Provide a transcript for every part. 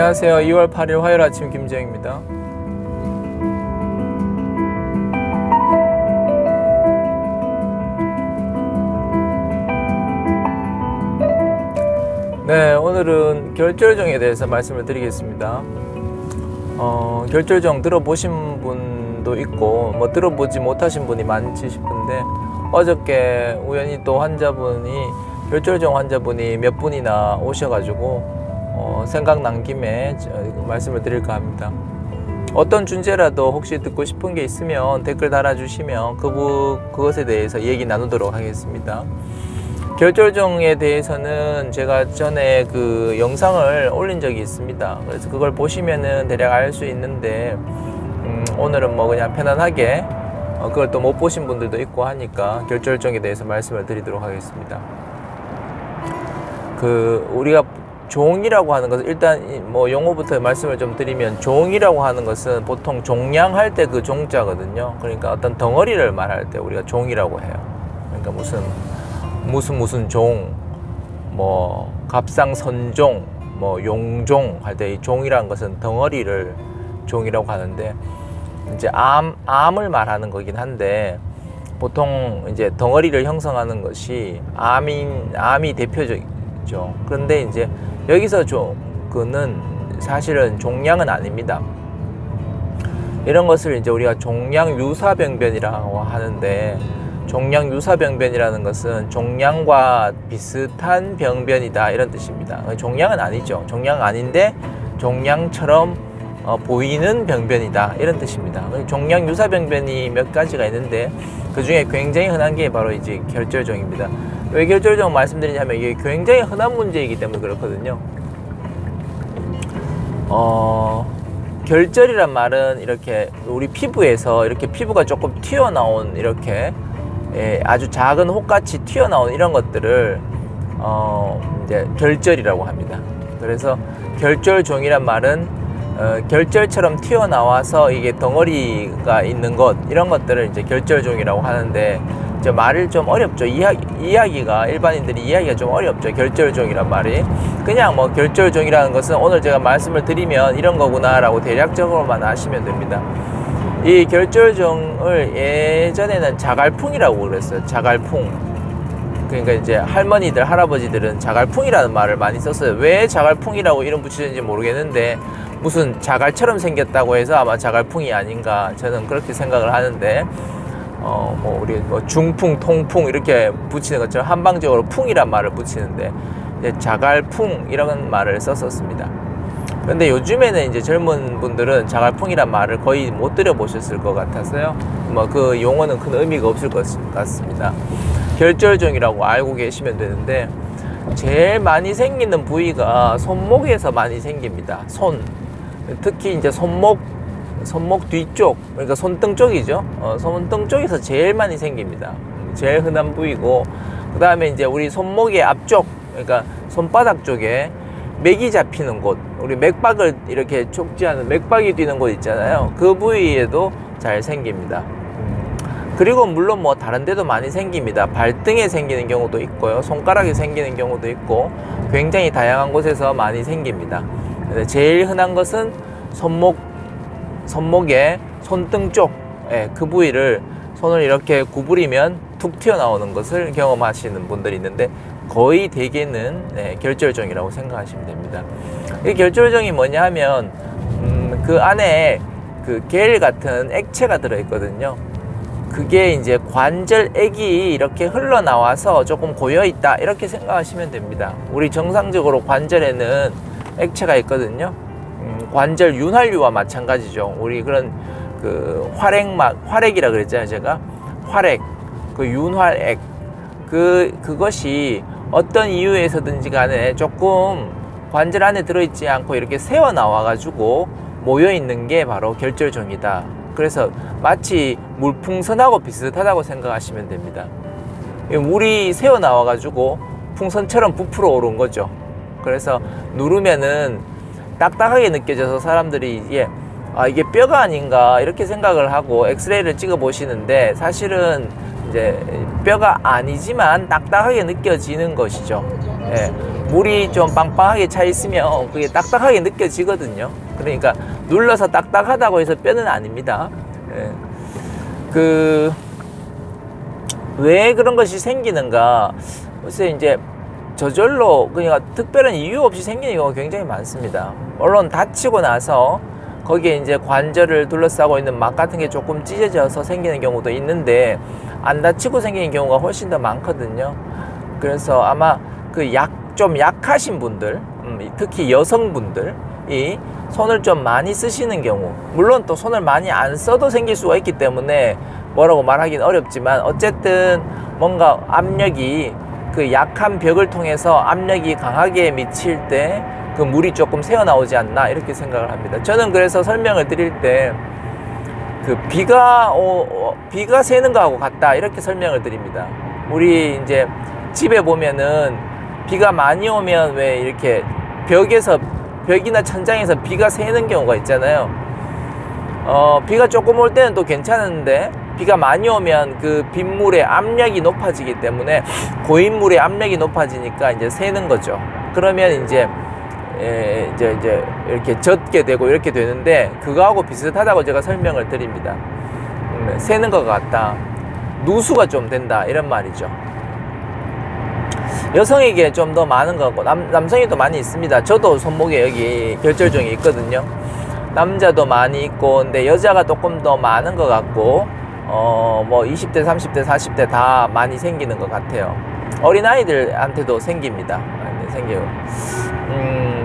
안녕하세요. 2월 8일 화요일 아침 김재영입니다. 네, 오늘은 결절정에 대해서 말씀을 드리겠습니다. 어, 결절정 들어보신 분도 있고, 뭐 들어보지 못하신 분이 많지 싶은데, 어저께 우연히 또 환자분이, 결절정 환자분이 몇 분이나 오셔가지고, 어, 생각난 김에 저- 말씀을 드릴까 합니다. 어떤 주제라도 혹시 듣고 싶은 게 있으면 댓글 달아주시면 그 부, 그것에 대해서 얘기 나누도록 하겠습니다. 결절정에 대해서는 제가 전에 그 영상을 올린 적이 있습니다. 그래서 그걸 보시면은 대략 알 수 있는데 음, 오늘은 뭐 그냥 편안하게 어, 그걸 또 못 보신 분들도 있고 하니까 결절정에 대해서 말씀을 드리도록 하겠습니다. 그 우리가 종이라고 하는 것은 일단 이뭐 용어부터 말씀을 좀 드리면 종이라고 하는 것은 보통 종량할 때 그 종자거든요. 그러니까 어떤 덩어리를 말할 때 우리가 종이라고 해요. 그러니까 무슨 무슨 무슨 종, 뭐 갑상선종, 뭐 용종 할 때 이 종이라는 것은 덩어리를 종이라고 하는데 이제 암 암을 말하는 거긴 한데 보통 이제 덩어리를 형성하는 것이 암인 암이 대표적 이죠. 그런데 이제 여기서 좀 그는 사실은 종양은 아닙니다. 이런 것을 이제 우리가 종양 유사병변이라고 하는데 종양 유사병변이라는 것은 종양과 비슷한 병변이다 이런 뜻입니다. 종양은 아니죠. 종양 아닌데 종양처럼 어, 보이는 병변이다 이런 뜻입니다. 종양 유사병변이 몇 가지가 있는데 그 중에 굉장히 흔한 게 바로 이제 결절종입니다. 왜 결절종 말씀드리냐면 이게 굉장히 흔한 문제이기 때문에 그렇거든요. 어, 결절이란 말은 이렇게 우리 피부에서 이렇게 피부가 조금 튀어나온 이렇게 예, 아주 작은 혹같이 튀어나온 이런 것들을 어, 이제 결절이라고 합니다. 그래서 결절종이란 말은 어, 결절처럼 튀어나와서 이게 덩어리가 있는 것 이런 것들을 이제 결절종이라고 하는데 이제 말을 좀 어렵죠. 이야, 이야기가 일반인들이 이야기가 좀 어렵죠. 결절종이란 말이 그냥 뭐 결절종이라는 것은 오늘 제가 말씀을 드리면 이런 거구나라고 대략적으로만 아시면 됩니다. 이 결절종을 예전에는 자갈풍이라고 그랬어요. 자갈풍. 그러니까 이제 할머니들, 할아버지들은 자갈풍이라는 말을 많이 썼어요. 왜 자갈풍이라고 이름 붙이는지 모르겠는데 무슨 자갈처럼 생겼다고 해서 아마 자갈풍이 아닌가 저는 그렇게 생각을 하는데 어 뭐 우리 뭐 중풍, 통풍 이렇게 붙이는 것처럼 한방적으로 풍이란 말을 붙이는데 이제 자갈풍 이런 말을 썼었습니다. 근데 요즘에는 이제 젊은 분들은 자갈풍이란 말을 거의 못 들어보셨을 것 같아서요. 뭐 그 용어는 큰 의미가 없을 것 같습니다. 결절종이라고 알고 계시면 되는데 제일 많이 생기는 부위가 손목에서 많이 생깁니다. 손. 특히 이제 손목 손목 뒤쪽, 그러니까 손등 쪽이죠. 어, 손등 쪽에서 제일 많이 생깁니다. 제일 흔한 부위고, 그 다음에 이제 우리 손목의 앞쪽, 그러니까 손바닥 쪽에 맥이 잡히는 곳, 우리 맥박을 이렇게 촉지하는 맥박이 뛰는 곳 있잖아요. 그 부위에도 잘 생깁니다. 그리고 물론 뭐 다른 데도 많이 생깁니다. 발등에 생기는 경우도 있고요. 손가락에 생기는 경우도 있고 굉장히 다양한 곳에서 많이 생깁니다. 제일 흔한 것은 손목 손목의 손등 쪽, 예, 그 부위를 손을 이렇게 구부리면 툭 튀어나오는 것을 경험하시는 분들이 있는데 거의 대개는 예, 결절종이라고 생각하시면 됩니다. 이 결절종이 뭐냐 하면 음, 그 안에 그 겔 같은 액체가 들어있거든요. 그게 이제 관절액이 이렇게 흘러나와서 조금 고여있다 이렇게 생각하시면 됩니다. 우리 정상적으로 관절에는 액체가 있거든요. 음, 관절 윤활유와 마찬가지죠. 우리 그런 그 활액막 활액이라 그랬잖아요, 제가 활액 그 윤활액 그 그것이 어떤 이유에서든지 간에 조금 관절 안에 들어있지 않고 이렇게 새어 나와 가지고 모여 있는 게 바로 결절종이다. 그래서 마치 물풍선하고 비슷하다고 생각하시면 됩니다. 이 물이 새어 나와 가지고 풍선처럼 부풀어 오른 거죠. 그래서 누르면은 딱딱하게 느껴져서 사람들이 이게 아 이게 뼈가 아닌가 이렇게 생각을 하고 엑스레이를 찍어 보시는데 사실은 이제 뼈가 아니지만 딱딱하게 느껴지는 것이죠. 예, 물이 좀 빵빵하게 차 있으면 그게 딱딱하게 느껴지거든요. 그러니까 눌러서 딱딱하다고 해서 뼈는 아닙니다. 예. 그, 왜 그런 것이 생기는가? 글쎄, 이제 저절로, 그러니까 특별한 이유 없이 생기는 경우가 굉장히 많습니다. 물론 다치고 나서 거기에 이제 관절을 둘러싸고 있는 막 같은 게 조금 찢어져서 생기는 경우도 있는데 안 다치고 생기는 경우가 훨씬 더 많거든요. 그래서 아마 그 약, 좀 약하신 분들, 음, 특히 여성분들이 손을 좀 많이 쓰시는 경우, 물론 또 손을 많이 안 써도 생길 수가 있기 때문에 뭐라고 말하기는 어렵지만 어쨌든 뭔가 압력이 그 약한 벽을 통해서 압력이 강하게 미칠 때 그 물이 조금 새어 나오지 않나 이렇게 생각을 합니다. 저는 그래서 설명을 드릴 때 그 비가 오, 어, 비가 새는 거하고 같다 이렇게 설명을 드립니다. 우리 이제 집에 보면은 비가 많이 오면 왜 이렇게 벽에서 벽이나 천장에서 비가 새는 경우가 있잖아요. 어, 비가 조금 올 때는 또 괜찮은데 비가 많이 오면 그 빗물의 압력이 높아지기 때문에 고인물의 압력이 높아지니까 이제 새는 거죠. 그러면 이제 에, 이제 이제 이렇게 젖게 되고 이렇게 되는데 그거하고 비슷하다고 제가 설명을 드립니다. 음, 새는 것 같다. 누수가 좀 된다 이런 말이죠. 여성에게 좀 더 많은 것 같고 남, 남성에도 많이 있습니다. 저도 손목에 여기 결절종이 있거든요. 남자도 많이 있고 근데 여자가 조금 더 많은 것 같고 어 뭐 20대 30대 40대 다 많이 생기는 것 같아요. 어린 아이들한테도 생깁니다. 많이 생겨요. 음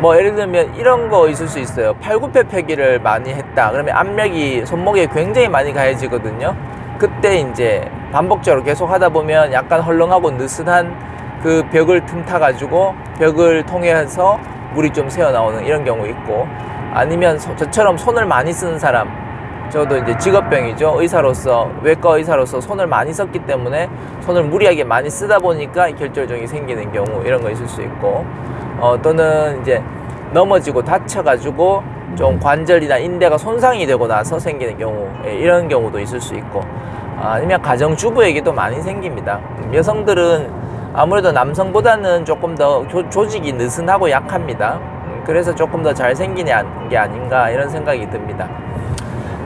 뭐 예를 들면 이런 거 있을 수 있어요. 팔굽혀 펴기를 많이 했다. 그러면 압력이 손목에 굉장히 많이 가해지거든요. 그때 이제 반복적으로 계속 하다 보면 약간 헐렁하고 느슨한 그 벽을 틈타 가지고 벽을 통해서 물이 좀 새어 나오는 이런 경우 있고 아니면 소- 저처럼 손을 많이 쓰는 사람 저도 이제 직업병이죠 의사로서 외과 의사로서 손을 많이 썼기 때문에 손을 무리하게 많이 쓰다 보니까 이 결절종이 생기는 경우 이런 거 있을 수 있고 어, 또는 이제 넘어지고 다쳐가지고 좀 관절이나 인대가 손상이 되고 나서 생기는 경우 예, 이런 경우도 있을 수 있고 아, 아니면 가정주부에게도 많이 생깁니다 음, 여성들은 아무래도 남성보다는 조금 더 조, 조직이 느슨하고 약합니다. 음, 그래서 조금 더 잘 생기는 게 아닌가 이런 생각이 듭니다.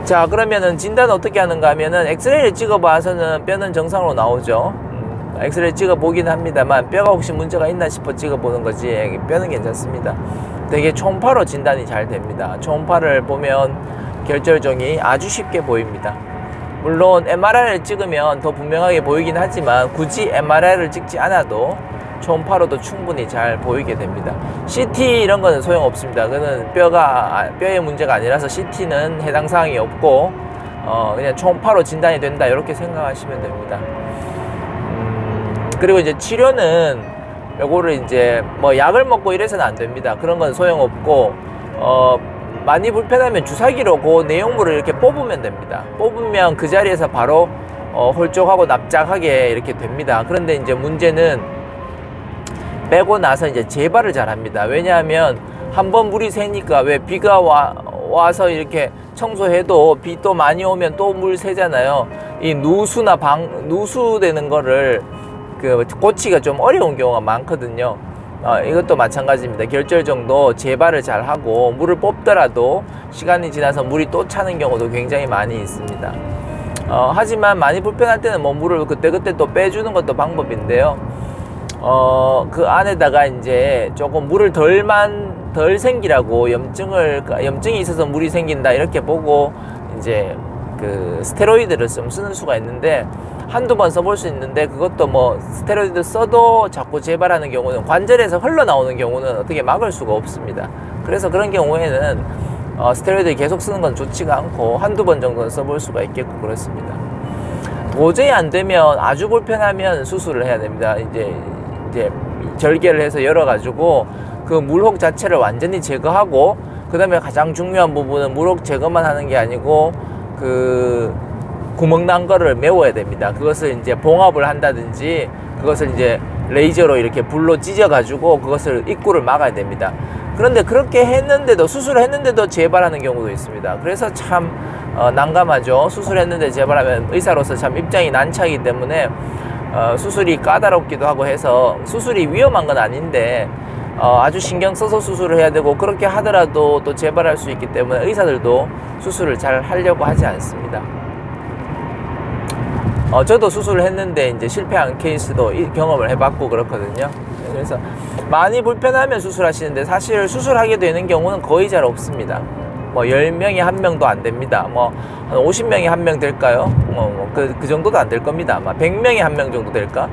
자 그러면은 진단 어떻게 하는가 하면은 엑스레이를 찍어봐서는 뼈는 정상으로 나오죠. 음, 엑스레이 찍어보긴 합니다만 뼈가 혹시 문제가 있나 싶어 찍어보는 거지 뼈는 괜찮습니다. 되게 초음파로 진단이 잘 됩니다. 초음파를 보면 결절종이 아주 쉽게 보입니다. 물론 MRI를 찍으면 더 분명하게 보이긴 하지만 굳이 MRI를 찍지 않아도 초음파로도 충분히 잘 보이게 됩니다. CT 이런 거는 소용없습니다. 그거는 뼈가 아, 뼈의 문제가 아니라서 CT는 해당 사항이 없고 어, 그냥 초음파로 진단이 된다 이렇게 생각하시면 됩니다. 음, 그리고 이제 치료는 요거를 이제 뭐 약을 먹고 이래서는 안 됩니다. 그런 건 소용없고 어, 많이 불편하면 주사기로 그 내용물을 이렇게 뽑으면 됩니다. 뽑으면 그 자리에서 바로 어, 홀쭉하고 납작하게 이렇게 됩니다. 그런데 이제 문제는 빼고 나서 이제 재발을 잘 합니다. 왜냐하면 한 번 물이 새니까 왜 비가 와, 와서 이렇게 청소해도 비 또 많이 오면 또 물 새잖아요. 이 누수나 방, 누수되는 거를 그 고치기가 좀 어려운 경우가 많거든요. 어, 이것도 마찬가지입니다. 결절 정도 재발을 잘 하고 물을 뽑더라도 시간이 지나서 물이 또 차는 경우도 굉장히 많이 있습니다. 어, 하지만 많이 불편할 때는 뭐 물을 그때그때 또 빼주는 것도 방법인데요. 어, 그 안에다가 이제 조금 물을 덜만, 덜 생기라고 염증을, 염증이 있어서 물이 생긴다 이렇게 보고 이제 그 스테로이드를 좀 쓰는 수가 있는데 한두 번 써볼 수 있는데 그것도 뭐 스테로이드 써도 자꾸 재발하는 경우는 관절에서 흘러나오는 경우는 어떻게 막을 수가 없습니다. 그래서 그런 경우에는 어, 스테로이드 계속 쓰는 건 좋지가 않고 한두 번 정도는 써볼 수가 있겠고 그렇습니다. 도저히 안 되면 아주 불편하면 수술을 해야 됩니다. 이제 이제 절개를 해서 열어가지고 그 물혹 자체를 완전히 제거하고 그 다음에 가장 중요한 부분은 물혹 제거만 하는 게 아니고 그 구멍 난 거를 메워야 됩니다. 그것을 이제 봉합을 한다든지 그것을 이제 레이저로 이렇게 불로 찢어가지고 그것을 입구를 막아야 됩니다. 그런데 그렇게 했는데도 수술을 했는데도 재발하는 경우도 있습니다. 그래서 참 어, 난감하죠. 수술했는데 재발하면 의사로서 참 입장이 난처하기 때문에 어, 수술이 까다롭기도 하고 해서 수술이 위험한 건 아닌데 어, 아주 신경 써서 수술을 해야 되고 그렇게 하더라도 또 재발할 수 있기 때문에 의사들도 수술을 잘 하려고 하지 않습니다. 어, 저도 수술을 했는데 이제 실패한 케이스도 이- 경험을 해봤고 그렇거든요. 그래서 많이 불편하면 수술하시는데 사실 수술하게 되는 경우는 거의 잘 없습니다. 뭐 10명이 한 명도 안 됩니다. 뭐 한 50명이 한 명 될까요? 뭐 그 그 정도도 안 될 겁니다. 아마 100명이 한 명 정도 될까?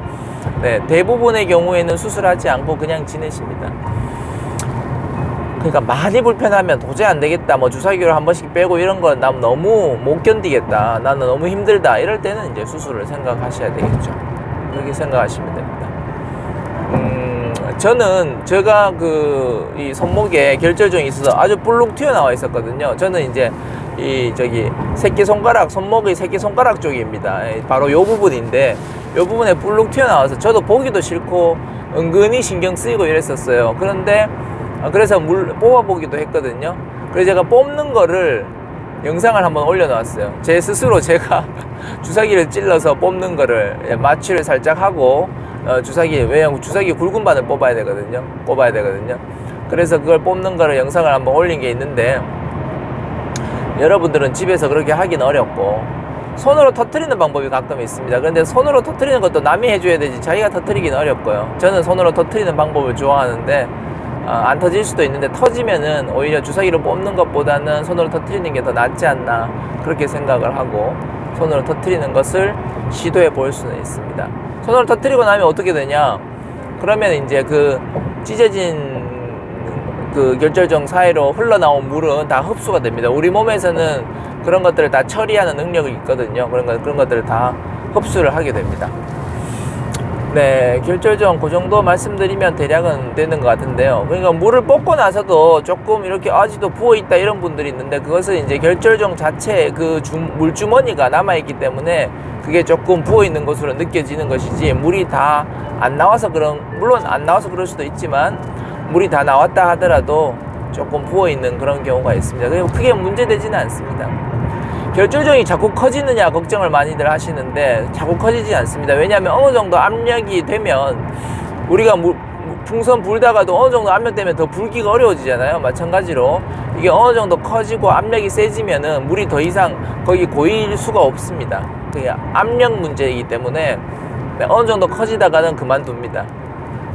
네, 대부분의 경우에는 수술하지 않고 그냥 지내십니다. 그러니까 많이 불편하면 도저히 안 되겠다. 뭐 주사기를 한 번씩 빼고 이런 건 난 너무 못 견디겠다. 나는 너무 힘들다. 이럴 때는 이제 수술을 생각하셔야 되겠죠. 그렇게 생각하시면 됩니다. 음, 저는 제가 그 이 손목에 결절종이 있어서 아주 볼록 튀어나와 있었거든요. 저는 이제 이 저기 새끼 손가락 손목의 새끼 손가락 쪽입니다. 예, 바로 요 부분인데 요 부분에 볼록 튀어나와서 저도 보기도 싫고 은근히 신경 쓰이고 이랬었어요. 그런데 어, 그래서 물 뽑아 보기도 했거든요. 그래서 제가 뽑는 거를 영상을 한번 올려놨어요. 제 스스로 제가 주사기를 찔러서 뽑는 거를 예, 마취를 살짝 하고 어, 주사기 왜냐면 주사기 굵은 바늘 뽑아야 되거든요. 뽑아야 되거든요. 그래서 그걸 뽑는 거를 영상을 한번 올린 게 있는데 여러분들은 집에서 그렇게 하긴 어렵고 손으로 터트리는 방법이 가끔 있습니다. 그런데 손으로 터트리는 것도 남이 해줘야 되지 자기가 터트리긴 어렵고요. 저는 손으로 터트리는 방법을 좋아하는데 어, 안 터질 수도 있는데 터지면은 오히려 주사기로 뽑는 것보다는 손으로 터트리는 게 더 낫지 않나 그렇게 생각을 하고 손으로 터트리는 것을 시도해 볼 수는 있습니다. 손으로 터트리고 나면 어떻게 되냐? 그러면 이제 그 찢어진 그 결절종 사이로 흘러나온 물은 다 흡수가 됩니다. 우리 몸에서는 그런 것들을 다 처리하는 능력이 있거든요. 그런 것, 그런 것들을 다 흡수를 하게 됩니다. 네, 결절종 그 정도 말씀드리면 대략은 되는 것 같은데요. 그러니까 물을 뽑고 나서도 조금 이렇게 아직도 부어 있다 이런 분들이 있는데 그것은 이제 결절종 자체 그 주, 물주머니가 남아 있기 때문에 그게 조금 부어 있는 것으로 느껴지는 것이지 물이 다 안 나와서 그런 물론 안 나와서 그럴 수도 있지만 물이 다 나왔다 하더라도 조금 부어 있는 그런 경우가 있습니다. 그리고 크게 문제되지는 않습니다. 결절종이 자꾸 커지느냐 걱정을 많이들 하시는데 자꾸 커지지 않습니다. 왜냐하면 어느 정도 압력이 되면 우리가 물, 풍선 불다가도 어느 정도 압력 되면 더 불기가 어려워지잖아요. 마찬가지로 이게 어느 정도 커지고 압력이 세지면은 물이 더 이상 거기 고일 수가 없습니다. 그게 압력 문제이기 때문에 네, 어느 정도 커지다가는 그만둡니다.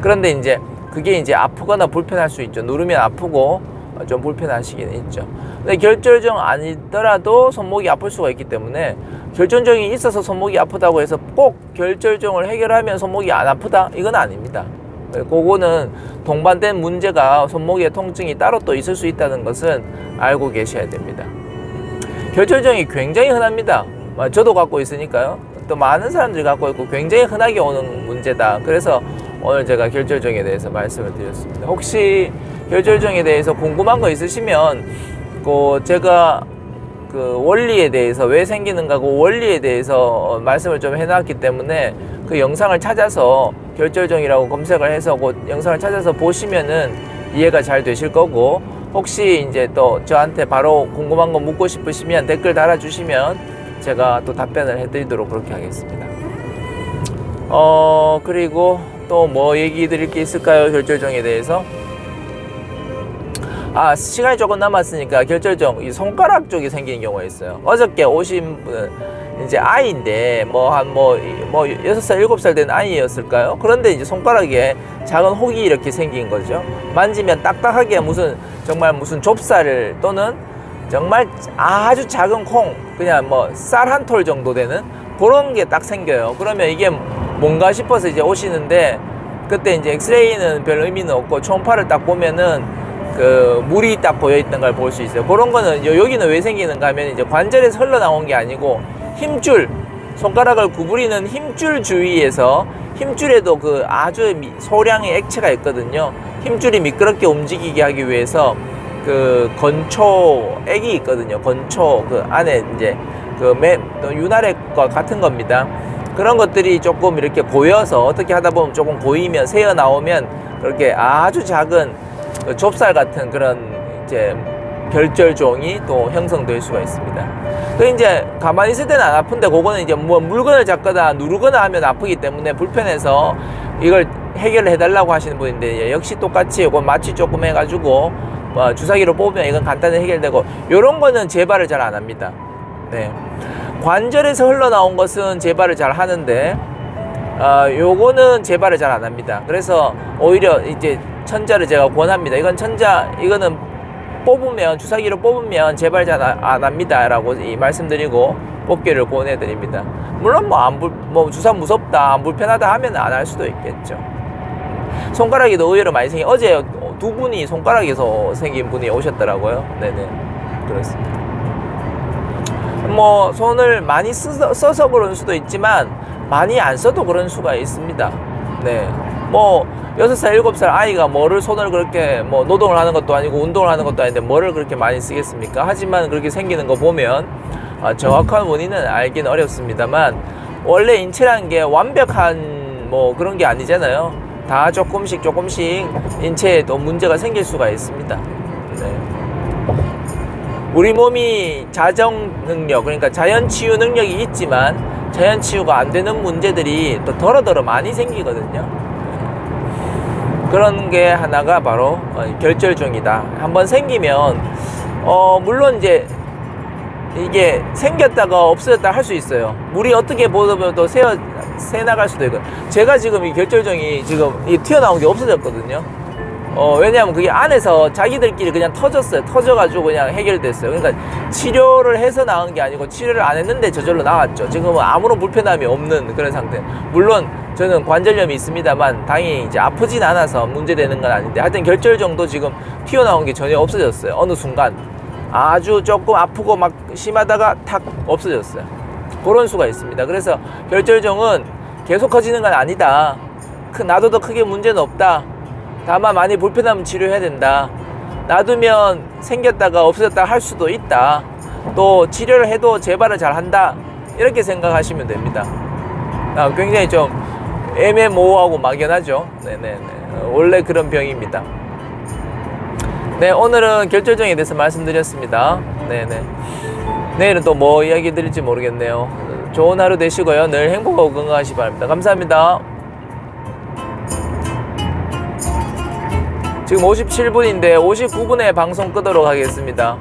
그런데 이제 그게 이제 아프거나 불편할 수 있죠. 누르면 아프고 어, 좀 불편하시긴 있죠. 근데 결절종 아니더라도 손목이 아플 수가 있기 때문에 결절종이 있어서 손목이 아프다고 해서 꼭 결절종을 해결하면 손목이 안 아프다? 이건 아닙니다. 네, 그거는 동반된 문제가 손목에 통증이 따로 또 있을 수 있다는 것은 알고 계셔야 됩니다. 결절종이 굉장히 흔합니다. 아, 저도 갖고 있으니까요. 또 많은 사람들이 갖고 있고 굉장히 흔하게 오는 문제다. 그래서 오늘 제가 결절종에 대해서 말씀을 드렸습니다. 혹시 결절종에 대해서 궁금한 거 있으시면 그 제가 그 원리에 대해서 왜 생기는가 그 원리에 대해서 말씀을 좀 해놨기 때문에 그 영상을 찾아서 결절종이라고 검색을 해서 그 영상을 찾아서 보시면은 이해가 잘 되실 거고 혹시 이제 또 저한테 바로 궁금한 거 묻고 싶으시면 댓글 달아주시면 제가 또 답변을 해드리도록 그렇게 하겠습니다. 어 그리고 또 뭐 얘기 드릴 게 있을까요 결절종에 대해서? 아 시간이 조금 남았으니까 결절종 이 손가락 쪽이 생기는 경우가 있어요. 어저께 오신 분은 이제 아이인데 뭐 한 뭐뭐 여섯 살 일곱 살된 아이였을까요? 그런데 이제 손가락에 작은 혹이 이렇게 생긴 거죠. 만지면 딱딱하게 무슨 정말 무슨 좁쌀을 또는 정말 아주 작은 콩 그냥 뭐 쌀 한 톨 정도 되는 그런 게 딱 생겨요. 그러면 이게 뭔가 싶어서 이제 오시는데 그때 이제 엑스레이는 별 의미는 없고 초음파를 딱 보면은 그 물이 딱 보여 있던 걸 볼 수 있어요. 그런 거는 요- 여기는 왜 생기는가 하면 이제 관절에서 흘러나온 게 아니고 힘줄 손가락을 구부리는 힘줄 주위에서 힘줄에도 그 아주 미- 소량의 액체가 있거든요. 힘줄이 미끄럽게 움직이게 하기 위해서 그 건초 액이 있거든요. 건초 그 안에 이제 그매 윤활액과 같은 겁니다. 그런 것들이 조금 이렇게 고여서 어떻게 하다 보면 조금 고이면 새어 나오면 그렇게 아주 작은 그 좁쌀 같은 그런 이제 결절종이 또 형성될 수가 있습니다. 그 이제 가만히 있을 때는 안 아픈데 그거는 이제 뭐 물건을 잡거나 누르거나 하면 아프기 때문에 불편해서 이걸 해결을 해달라고 하시는 분인데 예, 역시 똑같이 이거 마취 조금 해가지고 뭐 주사기로 뽑으면 이건 간단히 해결되고 요런 거는 재발을 잘 안 합니다. 네. 관절에서 흘러나온 것은 재발을 잘 하는데 아, 요거는 재발을 잘 안 합니다. 그래서 오히려 이제 천자를 제가 권합니다. 이건 천자, 이거는 뽑으면, 주사기로 뽑으면 재발 잘 안 합니다. 라고 이 말씀드리고 뽑기를 권해드립니다. 물론 뭐안 불, 뭐 주사 무섭다, 안 불편하다 하면 안 할 수도 있겠죠. 손가락에도 의외로 많이 생기, 어제 두 분이 손가락에서 생긴 분이 오셨더라고요. 네네. 그렇습니다. 뭐 손을 많이 써서, 써서 그런 수도 있지만 많이 안 써도 그런 수가 있습니다. 네. 뭐 여섯 살 일곱 살 아이가 뭐를 손을 그렇게 뭐 노동을 하는 것도 아니고 운동을 하는 것도 아닌데 뭐를 그렇게 많이 쓰겠습니까? 하지만 그렇게 생기는 거 보면 아, 정확한 원인은 알기는 어렵습니다만 원래 인체라는 게 완벽한 뭐 그런 게 아니잖아요. 다 조금씩 조금씩 인체에 또 문제가 생길 수가 있습니다. 네. 우리 몸이 자정 능력, 그러니까 자연 치유 능력이 있지만 자연 치유가 안 되는 문제들이 또 더러더러 많이 생기거든요. 그런 게 하나가 바로 어, 결절종이다. 한번 생기면 어 물론 이제 이게 생겼다가 없어졌다 할 수 있어요. 물이 어떻게 또 새어 새 나갈 수도 있고. 제가 지금 이 결절종이 지금 이 튀어나온 게 없어졌거든요. 어, 왜냐하면 그게 안에서 자기들끼리 그냥 터졌어요. 터져가지고 그냥 해결됐어요. 그러니까 치료를 해서 나은 게 아니고 치료를 안 했는데 저절로 나왔죠. 지금은 아무런 불편함이 없는 그런 상태. 물론 저는 관절염이 있습니다만 당연히 이제 아프진 않아서 문제되는 건 아닌데 하여튼 결절 정도 지금 튀어나온 게 전혀 없어졌어요. 어느 순간 아주 조금 아프고 막 심하다가 탁 없어졌어요. 그런 수가 있습니다. 그래서 결절종은 계속 커지는 건 아니다. 크- 놔둬도 크게 문제는 없다. 다만 많이 불편하면 치료해야 된다. 놔두면 생겼다가 없어졌다 할 수도 있다. 또 치료를 해도 재발을 잘 한다. 이렇게 생각하시면 됩니다. 아, 굉장히 좀 애매모호하고 막연하죠. 네네네. 어, 원래 그런 병입니다. 네, 오늘은 결절종에 대해서 말씀드렸습니다. 네네. 내일은 또 뭐 이야기 드릴지 모르겠네요. 좋은 하루 되시고요. 늘 행복하고 건강하시기 바랍니다. 감사합니다. 지금 57분인데 59분에 방송 끄도록 하겠습니다.